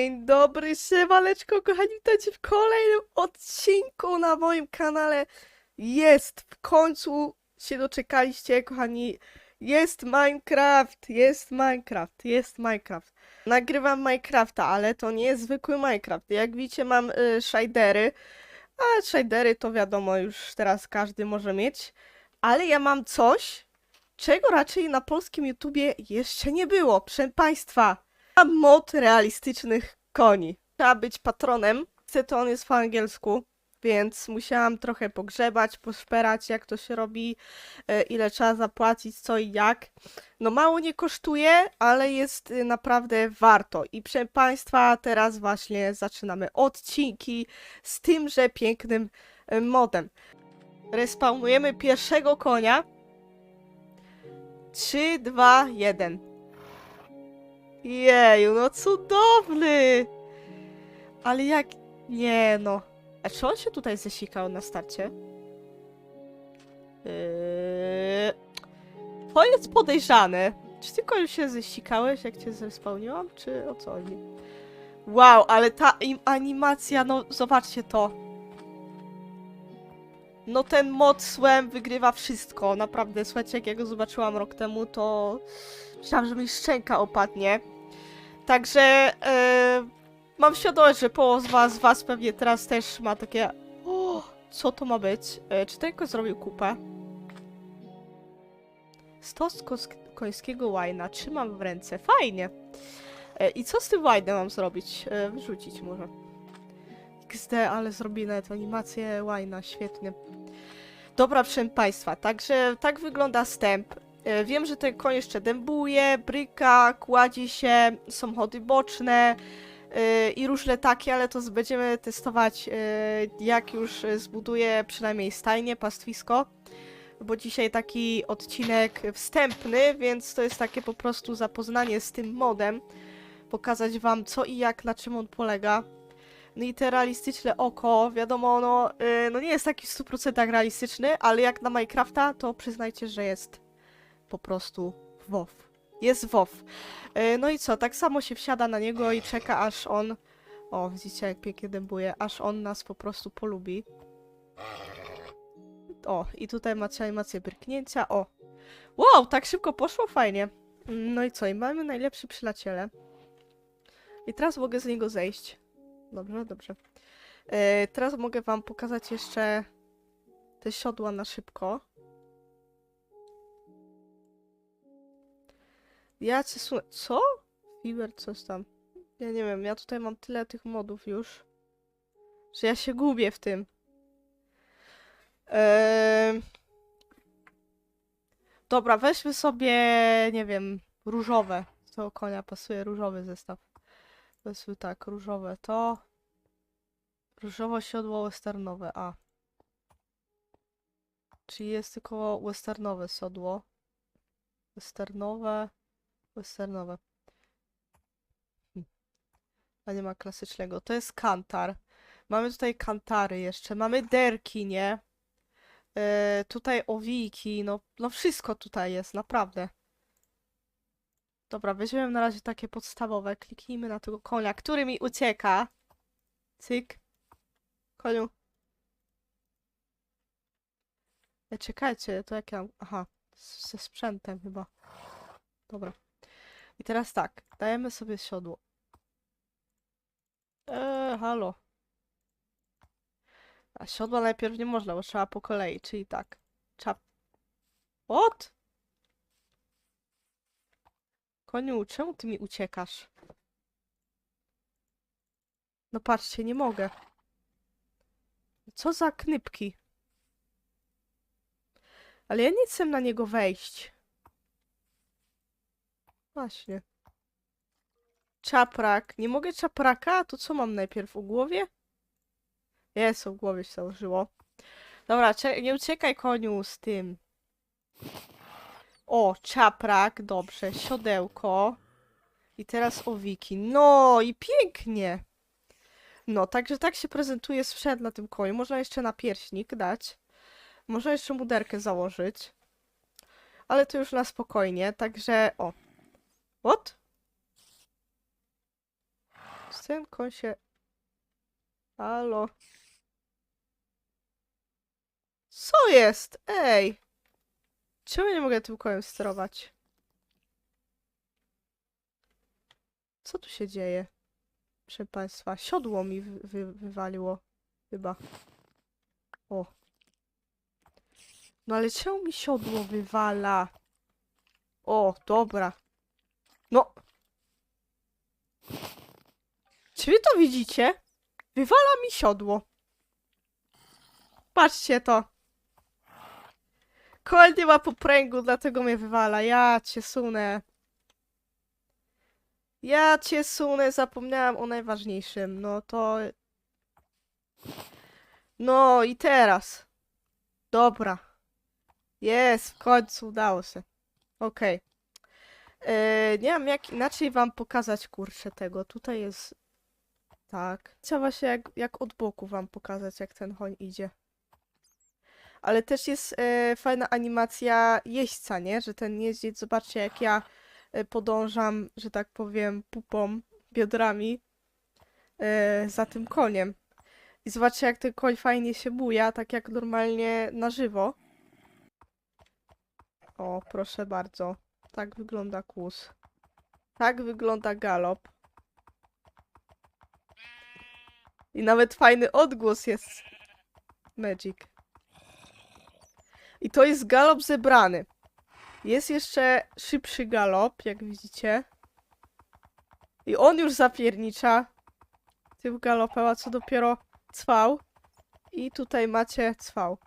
Dzień dobry, siemaneczko, kochani, witajcie w kolejnym odcinku na moim kanale. Jest, w końcu się doczekaliście, kochani. Jest Minecraft, jest Minecraft, jest Minecraft. Nagrywam Minecrafta, ale to nie jest zwykły Minecraft. Jak widzicie, mam y, shadery, a shadery to wiadomo, już teraz każdy może mieć. Ale ja mam coś, czego raczej na polskim YouTubie jeszcze nie było, proszę Państwa. Mod realistycznych koni. Trzeba być patronem. Niestety on jest po angielsku, więc musiałam trochę pogrzebać, poszperać, jak to się robi, e, ile trzeba zapłacić, co i jak. No mało nie kosztuje, ale jest y, naprawdę warto. I proszę Państwa, teraz właśnie zaczynamy odcinki z tymże pięknym e, modem. Respawnujemy pierwszego konia. 3, 2, 1. Jeju, no cudowny! Ale jak... Nie no. A czy on się tutaj zesikał na starcie? Yy... To jest podejrzane. Czy tylko już się zesikałeś, jak cię zespełniłam, czy o co chodzi? Wow, ale ta im animacja, no zobaczcie to. No ten mod Słem wygrywa wszystko, naprawdę. Słuchajcie, jak ja go zobaczyłam rok temu, to myślałam, że mi szczęka opadnie. Także e, mam świadomość, że połowa z was, was pewnie teraz też ma takie o, co to ma być? E, czy tylko zrobił kupę? Stos końskiego łajna trzymam w ręce. Fajnie. E, I co z tym łajnem mam zrobić? E, wyrzucić może. XD, ale zrobi nawet animację łajna, świetnie. Dobra, proszę Państwa, także tak wygląda stęp. E, Wiem, że ten koń jeszcze dębuje, bryka, kładzie się, są chody boczne e, i różne takie, ale to będziemy testować, e, jak już zbuduję przynajmniej stajnie, pastwisko. Bo dzisiaj taki odcinek wstępny, więc to jest takie po prostu zapoznanie z tym modem. Pokazać wam co i jak, na czym on polega. No i te realistyczne oko, wiadomo, no, no nie jest taki w 100% realistyczny, ale jak na Minecrafta, to przyznajcie, że jest po prostu WoW. Jest WoW. Y, no i co, tak samo się wsiada na niego i czeka, aż on... O, widzicie, jak pięknie dębuje, aż on nas po prostu polubi. O, i tutaj macie animację bryknięcia, o. Wow, tak szybko poszło, fajnie. No i co, i mamy najlepszy przyjaciele. I teraz mogę z niego zejść. Dobrze, dobrze. E, teraz mogę wam pokazać jeszcze te siodła na szybko. Ja cię słu... Co? Fiber, coś tam. Ja nie wiem, ja tutaj mam tyle tych modów już, że ja się gubię w tym. Eee... Dobra, weźmy sobie, nie wiem, różowe. Do konia pasuje różowy zestaw. Weźmy tak, różowe to. Różowo siodło westernowe, a. Czyli jest tylko westernowe siodło. Westernowe, westernowe. Hm. A nie ma klasycznego. To jest kantar. Mamy tutaj kantary jeszcze. Mamy derki, nie? Yy, tutaj owiki, no, no wszystko tutaj jest, naprawdę. Dobra, weźmiemy na razie takie podstawowe. Kliknijmy na tego konia, który mi ucieka. Cyk. Koniu. E, czekajcie, to jak ja... Aha, ze sprzętem chyba. Dobra. I teraz tak, dajemy sobie siodło. Eee, halo. A siodła najpierw nie można, bo trzeba po kolei, czyli tak. Trzeba... What? Koniu, czemu ty mi uciekasz? No patrzcie, nie mogę. Co za knypki? Ale ja nie chcę na niego wejść. Właśnie. Czaprak. Nie mogę czapraka? To co mam najpierw? U głowie? Jest, u głowie się założyło. Dobra, nie uciekaj koniu z tym. O, czaprak, dobrze, siodełko. I teraz owiki. No i pięknie. No, także tak się prezentuje sprzęt na tym koniu. Można jeszcze na pierśnik dać. Można jeszcze muderkę założyć. Ale to już na spokojnie, także o. What? Ten koń się... Halo? Co jest? Ej! Czemu nie mogę tym koniem sterować? Co tu się dzieje? Proszę państwa, siodło mi wy, wywaliło. Chyba. O. No ale czemu mi siodło wywala? O, dobra. No. Czy wy to widzicie? Wywala mi siodło. Patrzcie to. Koń nie ma popręgu, dlatego mnie wywala. Ja cię sunę. Ja cię sunę, zapomniałam o najważniejszym. No to... No i teraz. Dobra. Jest, w końcu udało się. Okej. E, Nie wiem jak inaczej wam pokazać kurczę tego. Tutaj jest... Tak. Trzeba się jak, jak od boku wam pokazać, jak ten koń idzie. Ale też jest e, fajna animacja jeźdźca, nie? Że ten jeździec, zobaczcie jak ja e, podążam, że tak powiem, pupą, biodrami za tym koniem. I zobaczcie jak ten koń fajnie się buja, tak jak normalnie na żywo. O, proszę bardzo. Tak wygląda kłus. Tak wygląda galop. I nawet fajny odgłos jest. Magic. I to jest galop zebrany. Jest jeszcze szybszy galop, jak widzicie. I on już zapiernicza tym galopem, a co dopiero cwał. I tutaj macie cwał.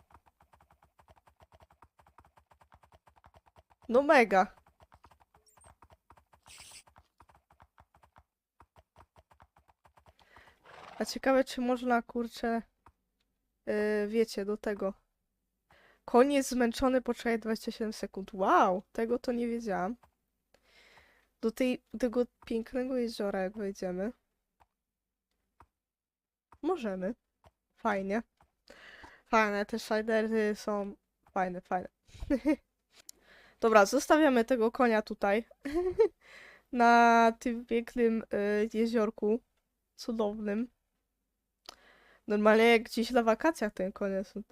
No mega. Ciekawe, czy można, kurczę, yy, wiecie, do tego. Jest zmęczony, poczekaj 27 sekund. Wow, tego to nie wiedziałam. Do tej, tego pięknego jeziora, jak wejdziemy. Możemy. Fajnie. Fajne, te shadery są fajne, fajne. Dobra, zostawiamy tego konia tutaj. Na tym pięknym y, jeziorku. Cudownym. Normalnie jak gdzieś na wakacjach ten konie są.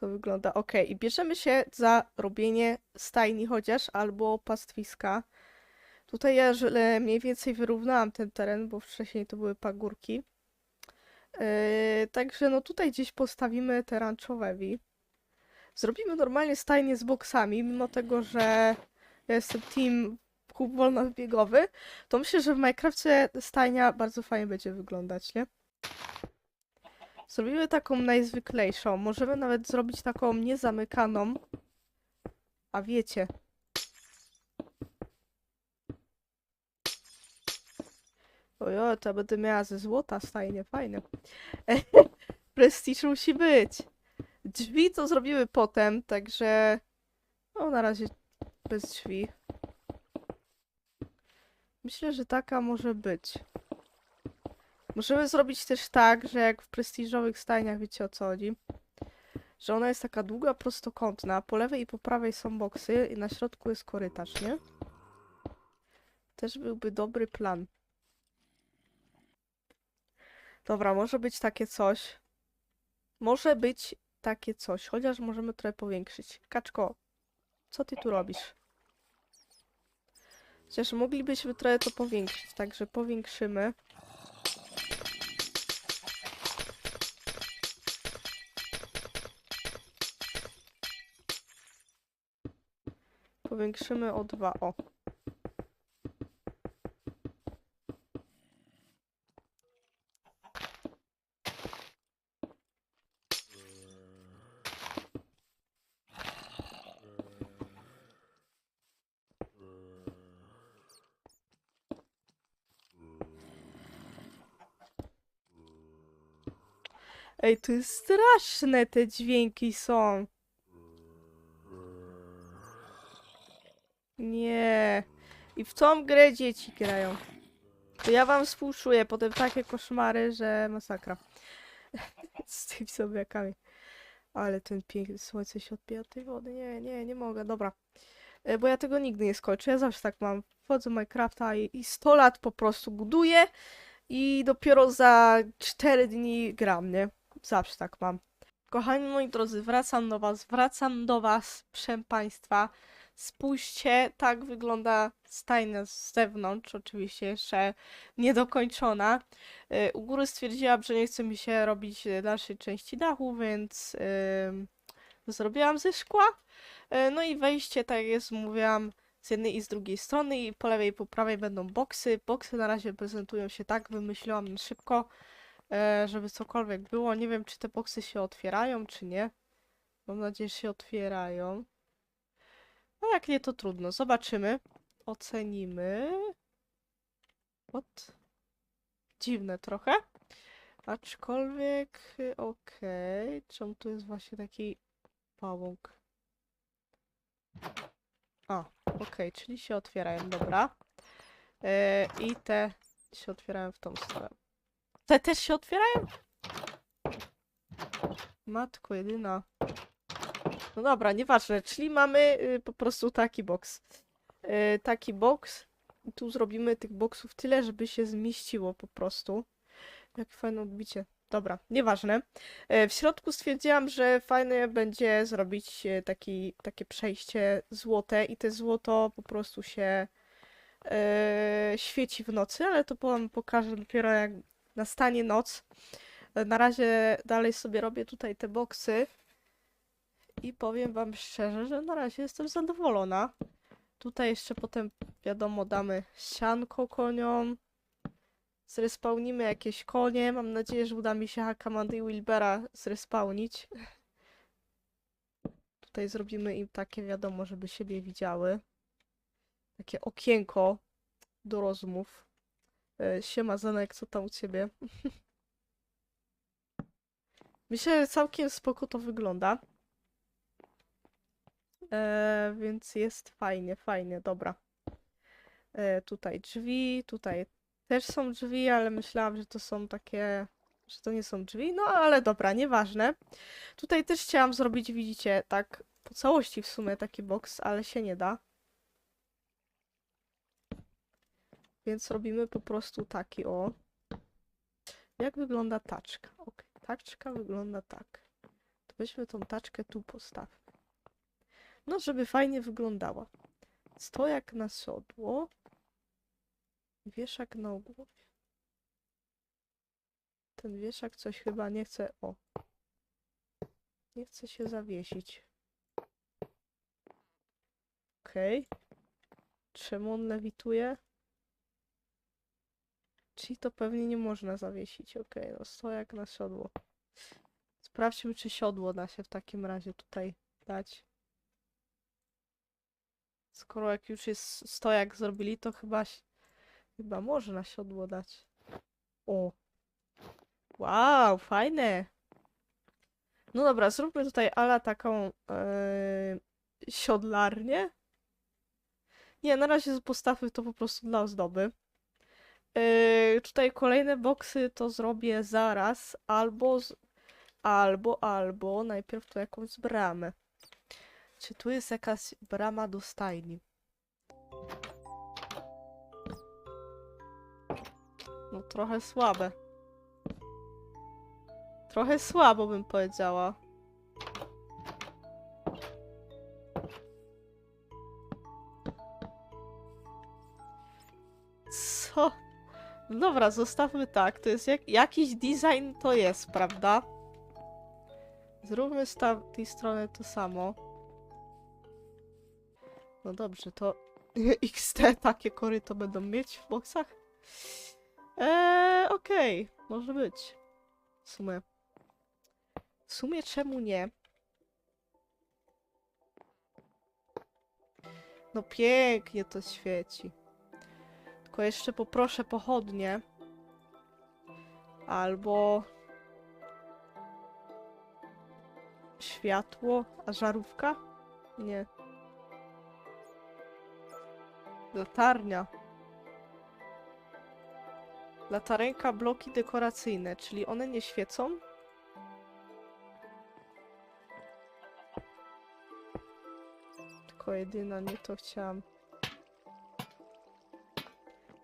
To wygląda ok. I bierzemy się za robienie stajni chociaż albo pastwiska. Tutaj ja mniej więcej wyrównałam ten teren, bo wcześniej to były pagórki. Yy, także no tutaj gdzieś postawimy te ranczowewi. Zrobimy normalnie stajnie z boksami, mimo tego, że ja jestem team kup wolnobiegowy, to myślę, że w Minecrafcie stajnia bardzo fajnie będzie wyglądać, nie? Zrobimy taką najzwyklejszą. Możemy nawet zrobić taką niezamykaną. A wiecie. Ojo, to będę miała ze złota stajnie, fajnie. Prestiż musi być. Drzwi to zrobimy potem, także... No, na razie bez drzwi. Myślę, że taka może być. Możemy zrobić też tak, że jak w prestiżowych stajniach, wiecie o co chodzi, że ona jest taka długa, prostokątna, po lewej i po prawej są boksy i na środku jest korytarz, nie? Też byłby dobry plan. Dobra, może być takie coś. Może być takie coś, chociaż możemy trochę powiększyć. Kaczko, co ty tu robisz? Chociaż moglibyśmy trochę to powiększyć, także powiększymy. Powiększymy o dwa, o. Ej, to jest straszne te dźwięki są. Nie. I w tą grę dzieci grają. To ja wam współczuję, potem takie koszmary, że masakra. Z tymi zombiakami. Ale ten piękny słońce się odbija od tej wody. Nie, nie, nie mogę, dobra. E, Bo ja tego nigdy nie skończę. Ja zawsze tak mam. Wchodzę Minecrafta i, i 100 lat po prostu buduję I dopiero za 4 dni gram, nie? Zawsze tak mam. Kochani moi drodzy, wracam do was, wracam do was, proszę państwa. Spójrzcie, tak wygląda stajnia z zewnątrz, oczywiście jeszcze niedokończona. Y, U góry stwierdziłam, że nie chce mi się robić y, dalszej części dachu, więc ym, zrobiłam ze szkła. Y, No i wejście, tak jak jest, mówiłam, z jednej i z drugiej strony i po lewej i po prawej będą boksy. Boksy na razie prezentują się tak, wymyśliłam szybko, żeby cokolwiek było. Nie wiem, czy te boksy się otwierają, czy nie. Mam nadzieję, że się otwierają. No jak nie, to trudno. Zobaczymy. Ocenimy. What? Dziwne trochę. Aczkolwiek, okej. Czemu tu jest właśnie taki pałąk? A, okej, czyli się otwierają, dobra. E, I te się otwierają w tą stronę. Te też się otwierają? Matko jedyna. No dobra, nieważne, czyli mamy y, po prostu taki boks. Y, taki boks. I tu zrobimy tych boksów tyle, żeby się zmieściło po prostu. Jakie fajne odbicie. Dobra, nieważne. E, W środku stwierdziłam, że fajne będzie zrobić taki, takie przejście złote i te złoto po prostu się świeci w nocy, ale to wam pokażę dopiero jak nastanie noc. Na razie dalej sobie robię tutaj te boksy i powiem wam szczerze, że na razie jestem zadowolona. Tutaj jeszcze potem, wiadomo, damy sianko koniom. Zrespawnimy jakieś konie. Mam nadzieję, że uda mi się Hakamandy i Wilbera zrespawnić. Tutaj zrobimy im takie, wiadomo, żeby siebie widziały. Takie okienko do rozmów. E, Siema Zenek, co tam u ciebie? Myślę, że całkiem spoko to wygląda. E, więc jest fajnie, fajnie, dobra. E, tutaj drzwi, tutaj też są drzwi, ale myślałam, że to są takie, że to nie są drzwi, no ale dobra, nieważne. Tutaj też chciałam zrobić, widzicie, tak po całości w sumie taki boks, ale się nie da. Więc robimy po prostu taki o. Jak wygląda taczka? Ok, taczka wygląda tak. To weźmy tą taczkę tu postawmy. No, żeby fajnie wyglądała. Stojak na siodło. Wieszak na głowie. Ten wieszak coś chyba nie chce. O. Nie chce się zawiesić. Okej. Czemu on lewituje? Czyli to pewnie nie można zawiesić. Okej, no stojak na siodło. Sprawdźmy, czy siodło da się w takim razie tutaj dać. Skoro jak już jest stojak zrobili, to chyba Chyba można siodło dać. O. Wow, fajne. No dobra, zróbmy tutaj ala taką yy, siodlarnię. Nie, na razie postawmy to po prostu dla ozdoby. Yy, tutaj kolejne boksy to zrobię zaraz, albo, z, albo, albo najpierw tu jakąś bramę. Czy tu jest jakaś brama do stajni? No trochę słabe. Trochę słabo bym powiedziała. Co? No dobra, zostawmy tak. To jest jak, jakiś design to jest, prawda? Zróbmy z tamtej strony to samo. No dobrze, to XT takie koryto będą mieć w boksach? Eee, okej, może być. W sumie. W sumie czemu nie? No pięknie to świeci. Tylko jeszcze poproszę pochodnie. Albo... Światło, a żarówka? Nie. Latarnia. Latarenka, bloki dekoracyjne, czyli one nie świecą? Tylko jedyna nie to chciałam.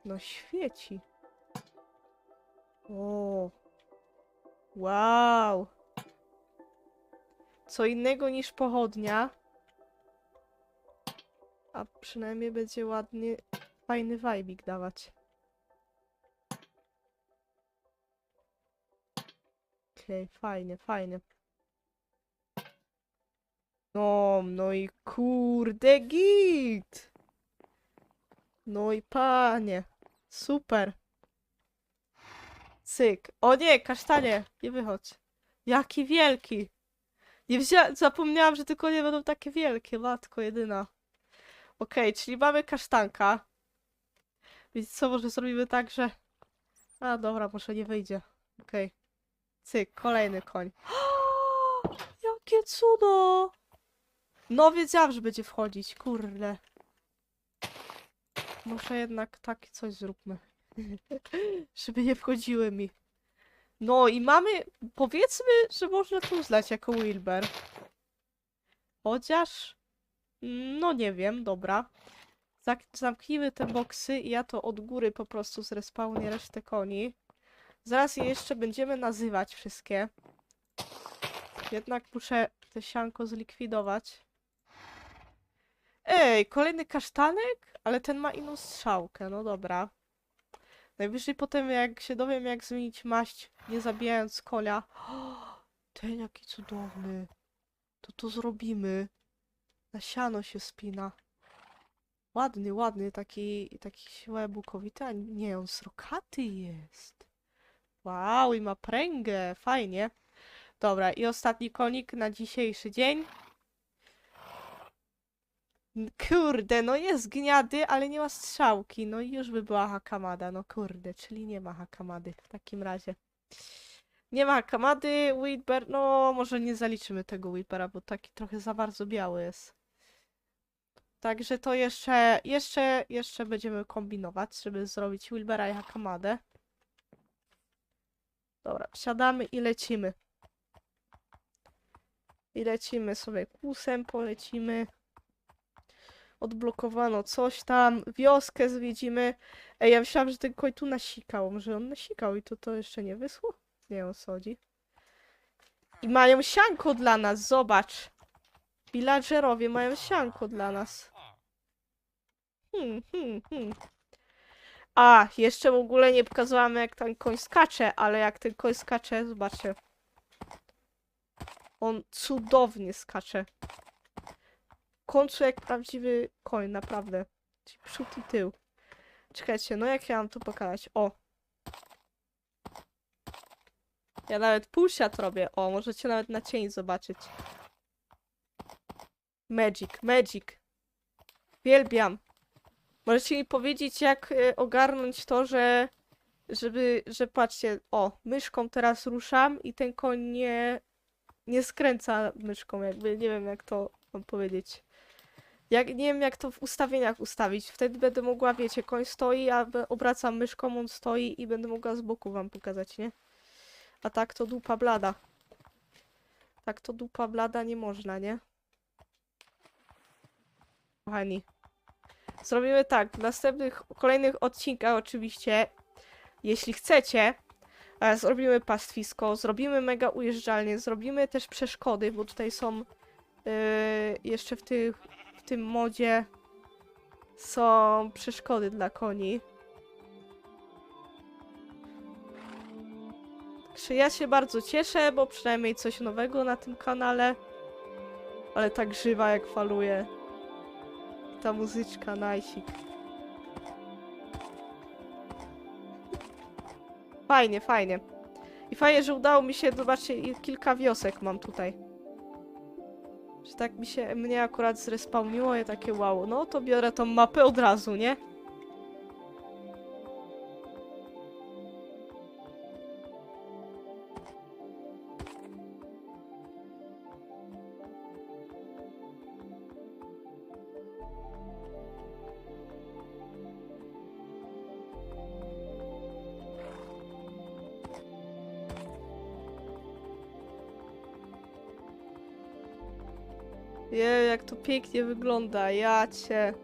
No świeci. O. Wow. Co innego niż pochodnia. A przynajmniej będzie ładnie, fajny vibik dawać. Okej, fajnie, fajnie. No, no i kurde git! No i panie, super. Cyk. O nie, kasztanie, nie wychodź. Jaki wielki. Nie zapomniałam, że tylko nie będą takie wielkie, matko jedyna. Okej, czyli mamy kasztanka. Więc co, może zrobimy tak, że... A, dobra, może nie wyjdzie. Okej. Cyk, kolejny koń. Jakie cudo! No, wiedziałam, że będzie wchodzić, kurde. Może jednak takie coś zróbmy. Żeby nie wchodziły mi. No i mamy, powiedzmy, że można to uznać jako Wilber. Chociaż, no nie wiem, dobra. Zamknijmy te boksy i ja to od góry po prostu zrespawnię resztę koni. Zaraz je jeszcze będziemy nazywać wszystkie. Jednak muszę te sianko zlikwidować. Ej, kolejny kasztanek? Ale ten ma inną strzałkę, no dobra. Najwyżej potem jak się dowiem jak zmienić maść, nie zabijając konia. Ten jaki cudowny. To to zrobimy. Na siano się spina. Ładny, ładny, taki, taki łebukowity, a nie, on srokaty jest. Wow, i ma pręgę, fajnie. Dobra, i ostatni konik na dzisiejszy dzień. Kurde, no jest gniady, ale nie ma strzałki. No i już by była hakamada, no kurde, czyli nie ma hakamady w takim razie. Nie ma hakamady, Whitber, no może nie zaliczymy tego Whitbera, bo taki trochę za bardzo biały jest. Także to jeszcze, jeszcze, jeszcze będziemy kombinować, żeby zrobić Wilbera i Hakamadę. Dobra, wsiadamy i lecimy. I lecimy sobie kłusem, polecimy. Odblokowano coś tam, wioskę zwiedzimy. Ej, ja myślałam, że ten koń tu nasikał. Może on nasikał i to to jeszcze nie wyschło? Nie wiem o co chodzi. I mają sianko dla nas, zobacz. Villagerowie mają sianko dla nas. Hmm, hmm, hmm. A, jeszcze w ogóle nie pokazałam jak ten koń skacze, ale jak ten koń skacze, zobaczcie. On cudownie skacze. W końcu jak prawdziwy koń, naprawdę. Przód i tył. Czekajcie, no jak ja mam to pokazać? O. Ja nawet półsiat robię. O, możecie nawet na cień zobaczyć. Magic, magic. Wielbiam. Możecie mi powiedzieć, jak y, ogarnąć to, że żeby, że patrzcie, o, myszką teraz ruszam i ten koń nie, nie skręca myszką, jakby nie wiem jak to wam powiedzieć. Jak, nie wiem jak to w ustawieniach ustawić, wtedy będę mogła, wiecie, koń stoi, a obracam myszką, on stoi i będę mogła z boku wam pokazać, nie? A tak to dupa blada. Tak to dupa blada nie można, nie? Kochani. Zrobimy tak, w następnych, kolejnych odcinkach oczywiście, jeśli chcecie, e, zrobimy pastwisko, zrobimy mega ujeżdżalnię, zrobimy też przeszkody, bo tutaj są e, jeszcze w, tych, w tym modzie są przeszkody dla koni. Także ja się bardzo cieszę, bo przynajmniej coś nowego na tym kanale. Ale tak żywa jak faluje. Ta muzyczka, najsik. Fajnie, fajnie. I fajnie, że udało mi się, zobaczcie, kilka wiosek mam tutaj. Że tak mi się, mnie akurat zrespawniło, ja takie wow, no to biorę tą mapę od razu, nie? Je, jak to pięknie wygląda, ja cię.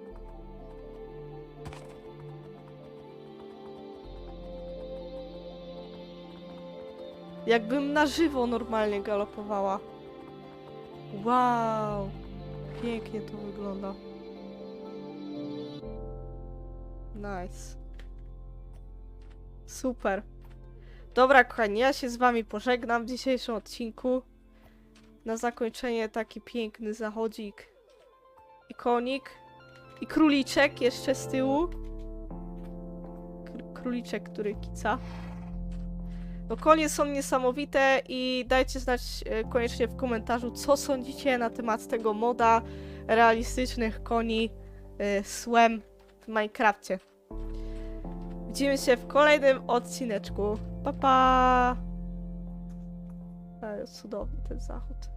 Jakbym na żywo normalnie galopowała. Wow. Pięknie to wygląda. Nice. Super. Dobra, kochani, ja się z wami pożegnam w dzisiejszym odcinku. Na zakończenie taki piękny zachodzik. I konik. I króliczek jeszcze z tyłu. Kr- króliczek, który kica. No konie są niesamowite i dajcie znać e, koniecznie w komentarzu, co sądzicie na temat tego moda realistycznych koni e, słem w Minecrafcie. Widzimy się w kolejnym odcineczku. Pa pa! Ale cudowny ten.